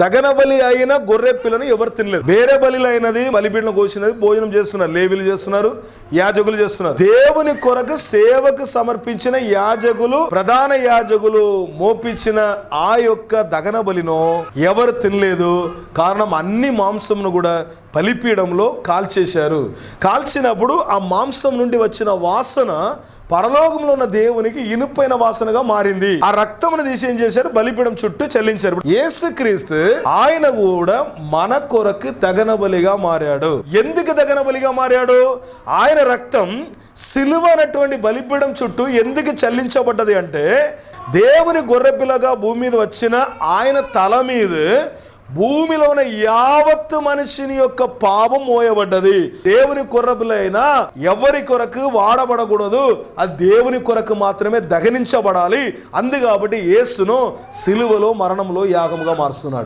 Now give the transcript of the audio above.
దగన బలి అయిన గొర్రె పిల్లను ఎవరు తినలేదు. వేరే బలిలు అయినది బలిపీఠం కోసినది భోజనం చేస్తున్నారు లేవిలు చేస్తున్నారు యాజకులు చేస్తున్నారు. దేవుని కొరకు సేవకు సమర్పించిన యాజకులు ప్రధాన యాజకులు మోపించిన ఆ యొక్క దగన బలినో ఎవరు తినలేదు. కారణం అన్ని మాంసమును కూడా బలిపీడంలో కాల్చేశారు. కాల్చినప్పుడు ఆ మాంసం నుండి వచ్చిన వాసన పరలోకంలో ఉన్న దేవునికి ఇనుపైన వాసనగా మారింది. ఆ రక్తమును తీసి ఏం చేశారు? బలిపీడం చుట్టూ చెల్లించారు. యేసుక్రీస్తు ఆయన కూడా మన కొరకు తగన బలిగా మారాడు. ఎందుకు తగన బలిగా మారాడు? ఆయన రక్తం సిలువ అనేటువంటి బలిపీడం చుట్టూ ఎందుకు చెల్లించబడ్డది అంటే దేవుని గొర్రెపిల్లగా భూమి మీద వచ్చిన ఆయన తల మీద భూమిలో ఉన్న యావత్తు మనిషిని యొక్క పాపం మోయబడ్డది. దేవుని కొర్రపులైనా ఎవరి కొరకు వాడబడకూడదు. అది దేవుని కొరకు మాత్రమే దగనించబడాలి అందు కాబట్టి యేసును సిలువలో మరణంలో యాగముగా మారుస్తున్నాడు.